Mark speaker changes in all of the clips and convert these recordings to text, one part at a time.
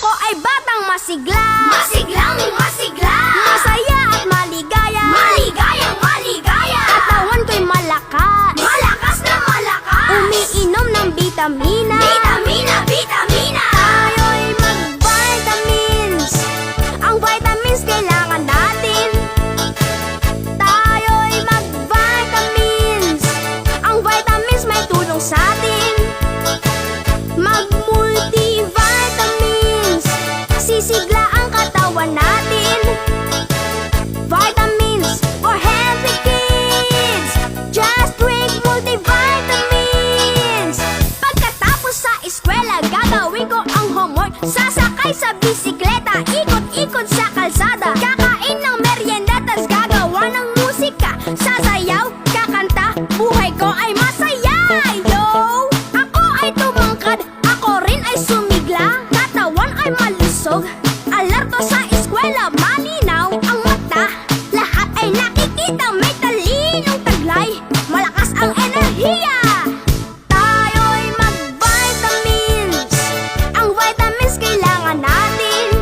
Speaker 1: Ako ay batang masigla. Masiglang
Speaker 2: masigla.
Speaker 1: Masaya at maligaya.
Speaker 2: Maligayang maligaya.
Speaker 1: Katawan ko'y malakas. Malakas
Speaker 2: na malakas.
Speaker 1: Umiinom ng vitamina Sisigla ang katawan natin. Vitamins for healthy kids. Just drink multivitamins. Pagkatapos sa eskwela Gagawin ko ang homework. Sasakay sa bisikleta Ikot-ikot sa kalsada. Kaka Wala malinaw ang mata. Lahat ay nakikita May taglay. Malakas ang enerhiya. Tayo'y mag-vitamins. Ang vitamins kailangan natin.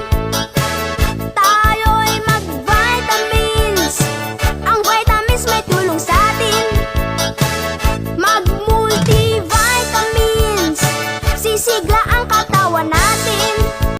Speaker 1: Tayo'y mag-vitamins. Ang vitamins may tulong sa atin. Mag-multivitamins. Sisigla ang katawan natin.